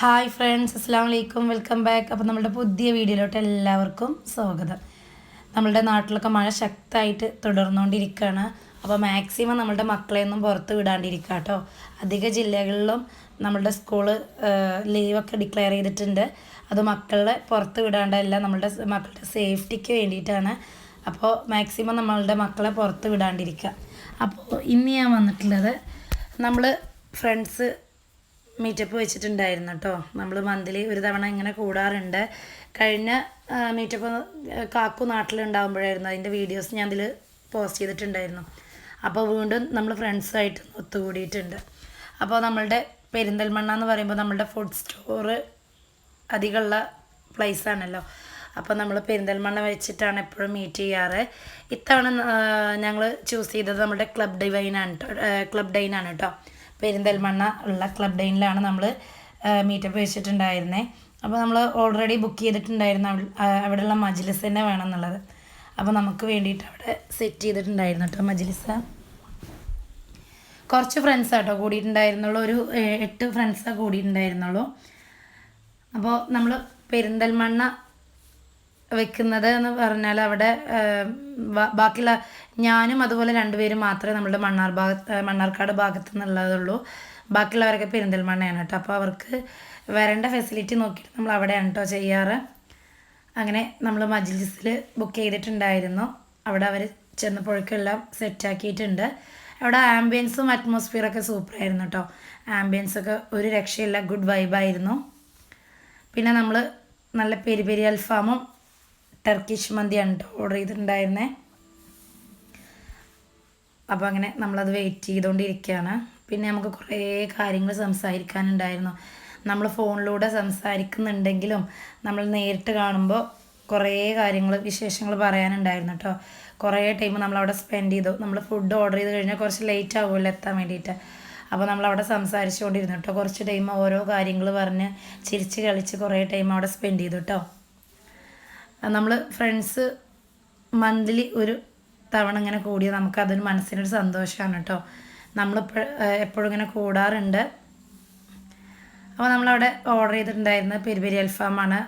Hi friends അസ്സാം വലൈക്കും welcome back അപ്പോൾ നമ്മുടെ പുതിയ വീഡിയോയിലോട്ട് എല്ലാവർക്കും സ്വാഗതം. നമ്മളുടെ നാട്ടിലൊക്കെ മഴ ശക്തമായിട്ട് തുടർന്നുകൊണ്ടിരിക്കുകയാണ്. അപ്പോൾ മാക്സിമം നമ്മളുടെ മക്കളെയൊന്നും പുറത്ത് വിടാണ്ടിരിക്കുക കേട്ടോ. അധിക ജില്ലകളിലും നമ്മളുടെ സ്കൂൾ ലീവൊക്കെ ഡിക്ലെയർ ചെയ്തിട്ടുണ്ട്. അത് മക്കളെ പുറത്ത് വിടാണ്ടല്ല നമ്മളുടെ മക്കളുടെ സേഫ്റ്റിക്ക് വേണ്ടിയിട്ടാണ്. അപ്പോൾ മാക്സിമം നമ്മളുടെ മക്കളെ പുറത്ത് വിടാണ്ടിരിക്കുക. അപ്പോൾ ഇന്ന് ഞാൻ വന്നിട്ടുള്ളത് നമ്മൾ ഫ്രണ്ട്സ് മീറ്റപ്പ് വെച്ചിട്ടുണ്ടായിരുന്നു കേട്ടോ നമ്മൾ മന്ത്ലി ഒരു തവണ ഇങ്ങനെ കൂടാറുണ്ട്. കഴിഞ്ഞ മീറ്റപ്പ് കാക്കു നാട്ടിലുണ്ടാകുമ്പോഴായിരുന്നു അതിന്റെ വീഡിയോസ് ഞാൻ അതിൽ പോസ്റ്റ് ചെയ്തിട്ടുണ്ടായിരുന്നു. അപ്പോൾ വീണ്ടും നമ്മൾ ഫ്രണ്ട്സായിട്ട് ഒത്തുകൂടിയിട്ടുണ്ട്. അപ്പോൾ നമ്മളുടെ പെരിന്തൽമണ്ണ എന്ന് പറയുമ്പോൾ നമ്മളുടെ ഫുഡ് സ്റ്റോറ് അധികമുള്ള പ്ലേസ് ആണല്ലോ. അപ്പോൾ നമ്മൾ പെരിന്തൽമണ്ണ വെച്ചിട്ടാണ് എപ്പോഴും മീറ്റ് ചെയ്യാറ്. ഇത്തവണ ഞങ്ങൾ ചൂസ് ചെയ്തത് നമ്മുടെ ക്ലബ് ഡിവൈനാണ് ക്ലബ് ഡൈനാണ് കേട്ടോ പെരിന്തൽമണ്ണ ഉള്ള ക്ലബ് ഡൈനിലാണ് നമ്മൾ മീറ്റപ്പ് വെച്ചിട്ടുണ്ടായിരുന്നത് അപ്പോൾ നമ്മൾ ഓൾറെഡി ബുക്ക് ചെയ്തിട്ടുണ്ടായിരുന്നു. അവിടെയുള്ള മജ്ലിസ് തന്നെ വേണം എന്നുള്ളത് അപ്പോൾ നമുക്ക് വേണ്ടിയിട്ട് അവിടെ സെറ്റ് ചെയ്തിട്ടുണ്ടായിരുന്നു കേട്ടോ മജ്ലിസ്. കുറച്ച് ഫ്രണ്ട്സ് കേട്ടോ കൂടിയിട്ടുണ്ടായിരുന്നുള്ളൂ. ഒരു എട്ട് ഫ്രണ്ട്സാണ് കൂടിയിട്ടുണ്ടായിരുന്നുള്ളൂ. അപ്പോൾ നമ്മൾ പെരിന്തൽമണ്ണ വെക്കുന്നത് എന്ന് പറഞ്ഞാൽ അവിടെ ബാക്കിയുള്ള ഞാനും അതുപോലെ രണ്ടുപേരും മാത്രമേ നമ്മുടെ മണ്ണാർ ഭാഗത്ത് മണ്ണാർക്കാട് ഭാഗത്തു നിന്നുള്ളതുള്ളൂ ബാക്കിയുള്ളവരൊക്കെ പെരിന്തൽമണ്ണയാണ് കേട്ടോ. അപ്പോൾ അവർക്ക് വരേണ്ട ഫെസിലിറ്റി നോക്കിയിട്ട് നമ്മൾ അവിടെയാണ് കേട്ടോ ചെയ്യാറ്. അങ്ങനെ നമ്മൾ മജ്ലിസിൽ ബുക്ക് ചെയ്തിട്ടുണ്ടായിരുന്നു. അവിടെ അവർ ചെന്നപ്പോഴേക്കെല്ലാം സെറ്റാക്കിയിട്ടുണ്ട് അവിടെ ആംബിയൻസും അറ്റ്മോസ്ഫിയറൊക്കെ സൂപ്പറായിരുന്നു കേട്ടോ. ആംബിയൻസൊക്കെ ഒരു രക്ഷയില്ല ഗുഡ് വൈബായിരുന്നു പിന്നെ നമ്മൾ നല്ല പെരി പെരി അൽഫാമും ടർക്കിഷ് മന്തിയാണ് കേട്ടോ ഓർഡർ ചെയ്തിട്ടുണ്ടായിരുന്നേ. അപ്പോൾ അങ്ങനെ നമ്മളത് വെയിറ്റ് ചെയ്തുകൊണ്ടിരിക്കുകയാണ് പിന്നെ നമുക്ക് കുറേ കാര്യങ്ങൾ സംസാരിക്കാനുണ്ടായിരുന്നു. നമ്മൾ ഫോണിലൂടെ സംസാരിക്കുന്നുണ്ടെങ്കിലും നമ്മൾ നേരിട്ട് കാണുമ്പോൾ കുറേ കാര്യങ്ങൾ വിശേഷങ്ങൾ പറയാനുണ്ടായിരുന്നു കേട്ടോ. കുറേ ടൈം നമ്മളവിടെ സ്പെൻഡ് ചെയ്തു. നമ്മൾ ഫുഡ് ഓർഡർ ചെയ്ത് കഴിഞ്ഞാൽ കുറച്ച് ലേറ്റ് ആവുമല്ലോ എത്താൻ വേണ്ടിയിട്ട്. അപ്പോൾ നമ്മളവിടെ സംസാരിച്ചുകൊണ്ടിരുന്നു കേട്ടോ. കുറച്ച് ടൈം ഓരോ കാര്യങ്ങൾ പറഞ്ഞ് ചിരിച്ച് കളിച്ച് കുറേ ടൈം അവിടെ സ്പെൻഡ് ചെയ്തു കേട്ടോ. നമ്മൾ ഫ്രണ്ട്സ് മന്ത്ലി ഒരു തവണ ഇങ്ങനെ കൂടിയ നമുക്ക് അതൊരു മനസ്സിനൊരു സന്തോഷമാണ് കേട്ടോ. നമ്മളിപ്പോൾ എപ്പോഴും ഇങ്ങനെ കൂടാറുണ്ട്. അപ്പോൾ നമ്മളവിടെ ഓർഡർ ചെയ്തിട്ടുണ്ടായിരുന്ന പെരി പെരി അൽഫാമാണ്.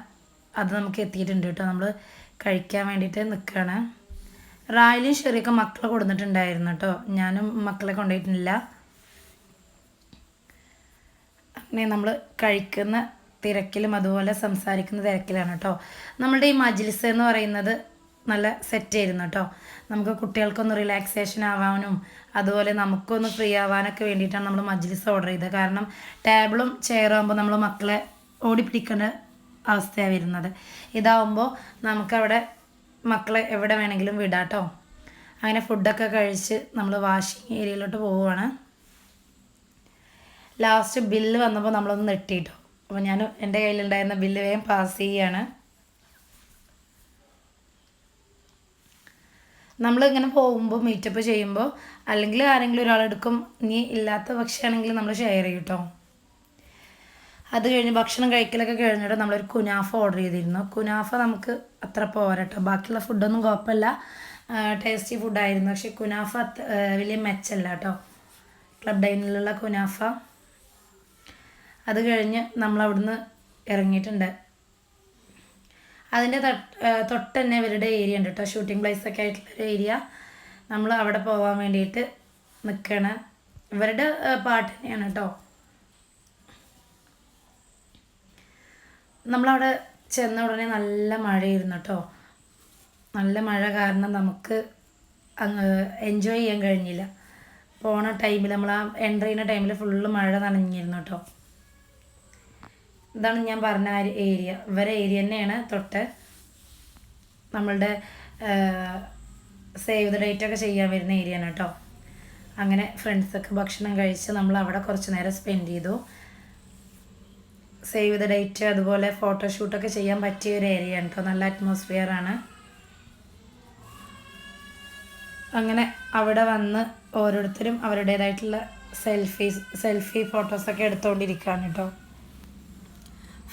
അത് നമുക്ക് എത്തിയിട്ടുണ്ട് കേട്ടോ. നമ്മൾ കഴിക്കാൻ വേണ്ടിയിട്ട് നിൽക്കുകയാണ് റായലും ഷെറിയൊക്കെ മക്കളെ കൊടുത്തിട്ടുണ്ടായിരുന്നു കേട്ടോ. ഞാനും മക്കളെ കൊണ്ടുപോയിട്ടില്ല. അങ്ങനെ നമ്മൾ കഴിക്കുന്ന തിരക്കിലും അതുപോലെ സംസാരിക്കുന്ന തിരക്കിലാണ് കേട്ടോ നമ്മളുടെ ഈ മജ്ലിസ് എന്ന് പറയുന്നത് നല്ല സെറ്റ് ആയിരുന്നു കേട്ടോ നമുക്ക് കുട്ടികൾക്കൊന്ന് റിലാക്സേഷൻ ആവാനും അതുപോലെ നമുക്കൊന്ന് ഫ്രീ ആവാനൊക്കെ വേണ്ടിയിട്ടാണ് നമ്മൾ മജ്ലിസ് ഓർഡർ ചെയ്തത്. കാരണം ടേബിളും ചെയറും ആകുമ്പോൾ നമ്മൾ മക്കളെ ഓടിപ്പിടിക്കേണ്ട അവസ്ഥയാണ് വരുന്നത്. ഇതാവുമ്പോൾ നമുക്കവിടെ മക്കളെ എവിടെ വേണമെങ്കിലും വിടാം കേട്ടോ അങ്ങനെ ഫുഡൊക്കെ കഴിച്ച് നമ്മൾ വാഷിംഗ് ഏരിയയിലോട്ട് പോവുകയാണ് ലാസ്റ്റ് ബില്ല് വന്നപ്പോൾ നമ്മളൊന്ന് നെട്ടിട്ടോ. അപ്പോൾ ഞാൻ എന്റെ കയ്യിലുണ്ടായിരുന്ന ബില്ല് വേഗം പാസ് ചെയ്യാണ്. നമ്മൾ ഇങ്ങനെ പോകുമ്പോൾ മീറ്റപ്പ് ചെയ്യുമ്പോൾ അല്ലെങ്കിൽ ആരെങ്കിലും ഒരാളെടുക്കും നീ ഇല്ലാത്ത പക്ഷമാണെങ്കിൽ നമ്മൾ ഷെയർ ചെയ്യും കേട്ടോ അത് കഴിഞ്ഞ് ഭക്ഷണം കഴിക്കലൊക്കെ കഴിഞ്ഞിട്ട് നമ്മളൊരു കുനാഫ ഓർഡർ ചെയ്തിരുന്നു. കുനാഫ നമുക്ക് അത്ര പോരട്ടോ ബാക്കിയുള്ള ഫുഡൊന്നും കുഴപ്പമില്ല ടേസ്റ്റി ഫുഡായിരുന്നു പക്ഷേ കുനാഫ വലിയ മെച്ചല്ല കേട്ടോ ക്ലബ് ഡൈനിലുള്ള കുനാഫ. അത് കഴിഞ്ഞ് നമ്മൾ അവിടുന്ന് ഇറങ്ങിയിട്ടുണ്ട്. അതിന്റെ തൊട്ട് തന്നെ ഇവരുടെ ഏരിയ ഉണ്ട് കേട്ടോ ഷൂട്ടിംഗ് പ്ലേസ് ഒക്കെ ആയിട്ടുള്ളൊരു ഏരിയ നമ്മൾ അവിടെ പോകാൻ വേണ്ടിയിട്ട് നിൽക്കണ ഇവരുടെ പാട്ട് തന്നെയാണ് കേട്ടോ നമ്മളവിടെ ചെന്ന ഉടനെ നല്ല മഴയായിരുന്നു കേട്ടോ നല്ല മഴ കാരണം നമുക്ക് അങ്ങ് എൻജോയ് ചെയ്യാൻ കഴിഞ്ഞില്ല. പോണ ടൈമിൽ നമ്മൾ ആ എന്റർ ചെയ്യുന്ന ടൈമിൽ ഫുള്ള് മഴ നനഞ്ഞിരുന്നു കേട്ടോ ഇതാണ് ഞാൻ പറഞ്ഞ ഏരിയ ഇവരെ ഏരിയ തന്നെയാണ് തൊട്ട് നമ്മളുടെ സേവ് ദ ഡേറ്റ് ഒക്കെ ചെയ്യാൻ വരുന്ന ഏരിയ ആണ് കേട്ടോ അങ്ങനെ ഫ്രണ്ട്സൊക്കെ ഭക്ഷണം കഴിച്ച് നമ്മൾ അവിടെ കുറച്ച് നേരം സ്പെൻഡ് ചെയ്തു. സേവ് ദ ഡേറ്റ് അതുപോലെ ഫോട്ടോഷൂട്ടൊക്കെ ചെയ്യാൻ പറ്റിയ ഒരു ഏരിയ ആണ് കേട്ടോ നല്ല അറ്റ്മോസ്ഫിയർ ആണ്. അങ്ങനെ അവിടെ വന്ന് ഓരോരുത്തരും അവരുടേതായിട്ടുള്ള സെൽഫീസ് സെൽഫി ഫോട്ടോസൊക്കെ എടുത്തുകൊണ്ടിരിക്കുകയാണ് കേട്ടോ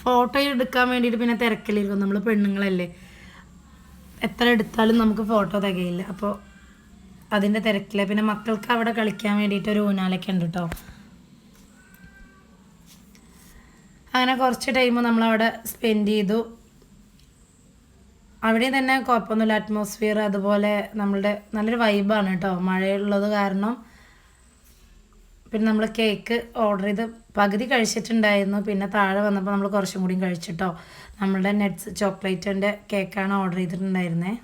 ഫോട്ടോ എടുക്കാൻ വേണ്ടിയിട്ട് പിന്നെ തിരക്കിലിരിക്കും നമ്മൾ പെണ്ണുങ്ങളല്ലേ. എത്ര എടുത്താലും നമുക്ക് ഫോട്ടോ തികയില്ല. അപ്പോൾ അതിന്റെ തിരക്കില്ല പിന്നെ മക്കൾക്ക് അവിടെ കളിക്കാൻ വേണ്ടിയിട്ട് ഒരു ഊനാലൊക്കെ ഉണ്ട് കേട്ടോ അങ്ങനെ കുറച്ച് ടൈം നമ്മളവിടെ സ്പെൻഡ് ചെയ്തു. അവിടെ തന്നെ കുഴപ്പമൊന്നുമില്ല. അറ്റ്മോസ്ഫിയർ അതുപോലെ നമ്മളുടെ നല്ലൊരു വൈബാണ് കേട്ടോ മഴയുള്ളത് കാരണം പിന്നെ നമ്മൾ കേക്ക് ഓർഡർ ചെയ്ത് പകുതി കഴിച്ചിട്ടുണ്ടായിരുന്നു. പിന്നെ താഴെ വന്നപ്പോൾ നമ്മൾ കുറച്ചും കൂടിയും കഴിച്ചിട്ടോ. നമ്മളുടെ നെറ്റ്സ് ചോക്ലേറ്റിന്റെ കേക്കാണ് ഓർഡർ ചെയ്തിട്ടുണ്ടായിരുന്നത്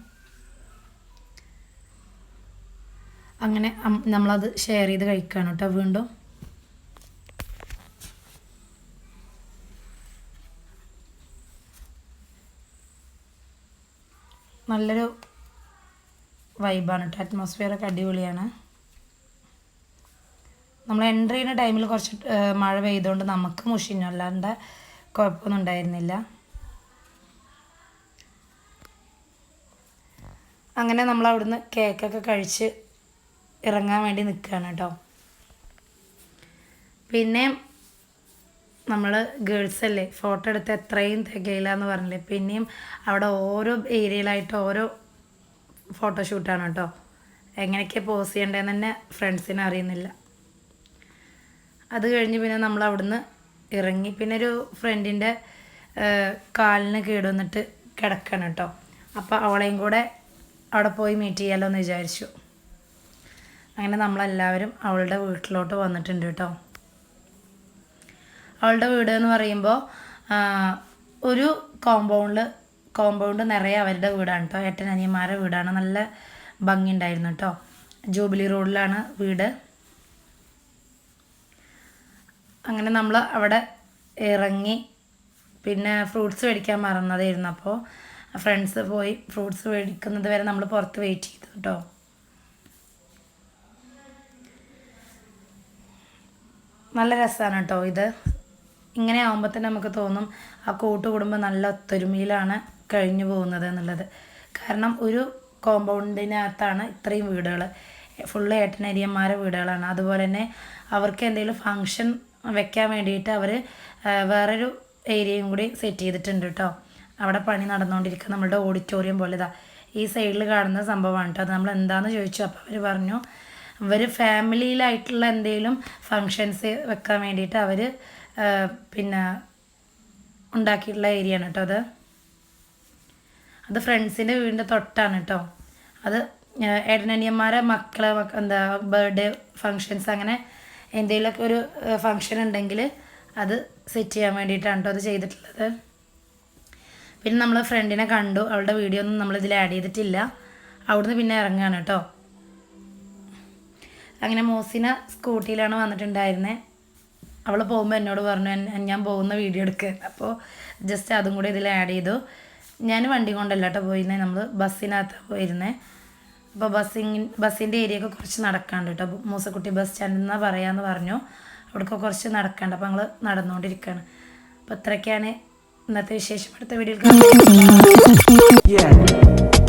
അങ്ങനെ നമ്മളത് ഷെയർ ചെയ്ത് കഴിക്കുകയാണ് കേട്ടോ വീണ്ടും. നല്ലൊരു വൈബാണ് കേട്ടോ. അറ്റ്മോസ്ഫിയർ ഒക്കെ അടിപൊളിയാണ്. നമ്മൾ എന്റർ ചെയ്യുന്ന ടൈമിൽ കുറച്ച് മഴ പെയ്തുകൊണ്ട് നമുക്ക് മുഷിഞ്ഞു. അല്ലാണ്ട് കുഴപ്പമൊന്നും ഉണ്ടായിരുന്നില്ല. അങ്ങനെ നമ്മൾ അവിടുന്ന് കേക്കൊക്കെ കഴിച്ച് ഇറങ്ങാൻ വേണ്ടി നിൽക്കുകയാണ് കേട്ടോ പിന്നെ നമ്മൾ ഗേൾസ് അല്ലേ ഫോട്ടോ എടുത്ത് എത്രയും തികയില്ല എന്ന് പറഞ്ഞില്ലേ? പിന്നെയും അവിടെ ഓരോ ഏരിയയിലായിട്ട് ഓരോ ഫോട്ടോഷൂട്ടാണ് കേട്ടോ എങ്ങനെയൊക്കെ പോസ് ചെയ്യേണ്ടതെന്ന് തന്നെ ഫ്രണ്ട്സിനെ അറിയുന്നില്ല. അത് കഴിഞ്ഞ് പിന്നെ നമ്മൾ അവിടുന്ന് ഇറങ്ങി. പിന്നെ ഒരു ഫ്രണ്ടിന്റെ കാലിന് കേടുവന്നിട്ട് കിടക്കണം കേട്ടോ അപ്പോൾ അവളെയും കൂടെ അവിടെ പോയി മീറ്റ് ചെയ്യാമല്ലോ എന്ന് വിചാരിച്ചു. അങ്ങനെ നമ്മളെല്ലാവരും അവളുടെ വീട്ടിലോട്ട് വന്നിട്ടുണ്ട് കേട്ടോ അവളുടെ വീട് എന്ന് പറയുമ്പോൾ ഒരു കോമ്പൗണ്ടിൽ കോമ്പൗണ്ട് നിറയെ അവരുടെ വീടാണ് കേട്ടോ ഏട്ടൻ അനിയന്മാരുടെ വീടാണ്. നല്ല ഭംഗി ഉണ്ടായിരുന്നു കേട്ടോ ജൂബിലി റോഡിലാണ് വീട്. അങ്ങനെ നമ്മൾ അവിടെ ഇറങ്ങി പിന്നെ ഫ്രൂട്ട്സ് മേടിക്കാൻ മറന്നതായിരുന്നു. അപ്പോൾ ഫ്രണ്ട്സ് പോയി ഫ്രൂട്ട്സ് മേടിക്കുന്നത് വരെ നമ്മൾ പുറത്ത് വെയിറ്റ് ചെയ്തു കേട്ടോ നല്ല രസമാണ് കേട്ടോ ഇത്. ഇങ്ങനെ ആകുമ്പോൾ തന്നെ നമുക്ക് തോന്നും ആ കൂട്ടുകുടുംബം നല്ല ഒത്തൊരുമയിലാണ് കഴിഞ്ഞു പോകുന്നത് എന്നുള്ളത്. കാരണം ഒരു കോമ്പൗണ്ടിനകത്താണ് ഇത്രയും വീടുകൾ ഫുള്ള് ഏട്ടനരിയന്മാരെ വീടുകളാണ്. അതുപോലെ തന്നെ അവർക്ക് എന്തെങ്കിലും ഫങ്ഷൻ വെക്കാൻ വേണ്ടിയിട്ട് അവർ വേറൊരു ഏരിയയും കൂടി സെറ്റ് ചെയ്തിട്ടുണ്ട് കേട്ടോ അവിടെ പണി നടന്നുകൊണ്ടിരിക്കുക നമ്മളുടെ ഓഡിറ്റോറിയം പോലെ ഇതാ. ഈ സൈഡിൽ കാണുന്ന സംഭവമാണ് കേട്ടോ അത് നമ്മൾ എന്താണെന്ന് ചോദിച്ചു അപ്പോൾ അവർ പറഞ്ഞു അവർ ഫാമിലിയിലായിട്ടുള്ള എന്തെങ്കിലും ഫങ്ഷൻസ് വെക്കാൻ വേണ്ടിയിട്ട് അവർ പിന്നെ ഉണ്ടാക്കിയിട്ടുള്ള ഏരിയ ആണ് കേട്ടോ അത്. അത് ഫ്രണ്ട്സിന്റെ വീടിന്റെ തൊട്ടാണ് കേട്ടോ അത് ഏടനനിയന്മാരെ മക്കളെ എന്താ ബർത്ത്ഡേ ഫങ്ഷൻസ് അങ്ങനെ എന്തെങ്കിലുമൊക്കെ ഒരു ഫങ്ഷൻ ഉണ്ടെങ്കിൽ അത് സെറ്റ് ചെയ്യാൻ വേണ്ടിയിട്ടാണ് കേട്ടോ അത് ചെയ്തിട്ടുള്ളത്. പിന്നെ നമ്മൾ ഫ്രണ്ടിനെ കണ്ടു. അവളുടെ വീഡിയോ ഒന്നും നമ്മളിതിൽ ആഡ് ചെയ്തിട്ടില്ല. അവിടുന്ന് പിന്നെ ഇറങ്ങുകയാണ് കേട്ടോ അങ്ങനെ മോസിന സ്കൂട്ടിയിലാണ് വന്നിട്ടുണ്ടായിരുന്നത് അവൾ പോകുമ്പോൾ എന്നോട് പറഞ്ഞു ഞാൻ പോകുന്ന വീഡിയോ എടുക്കുക അപ്പോൾ ജസ്റ്റ് അതും കൂടി ഇതിൽ ആഡ് ചെയ്തു. ഞാൻ വണ്ടി കൊണ്ടല്ല കേട്ടോ പോയിരുന്നത് നമ്മൾ ബസ്സിനകത്താണ് പോയിരുന്നത് അപ്പോൾ ബസ്സിങ് ബസ്സിന്റെ ഏരിയ ഒക്കെ കുറച്ച് നടക്കാണ്ട് കേട്ടോ. മൂസക്കുട്ടി ബസ് സ്റ്റാൻഡിൽ നിന്നാണ് പറയാമെന്ന് പറഞ്ഞു. അവിടെയൊക്കെ കുറച്ച് നടക്കാണ്ട് അപ്പോൾ ഞങ്ങൾ നടന്നുകൊണ്ടിരിക്കുകയാണ് അപ്പോൾ ഇത്രയൊക്കെയാണ് ഇന്നത്തെ വിശേഷം അടുത്ത വീഡിയോയിൽ കാണാം Yeah.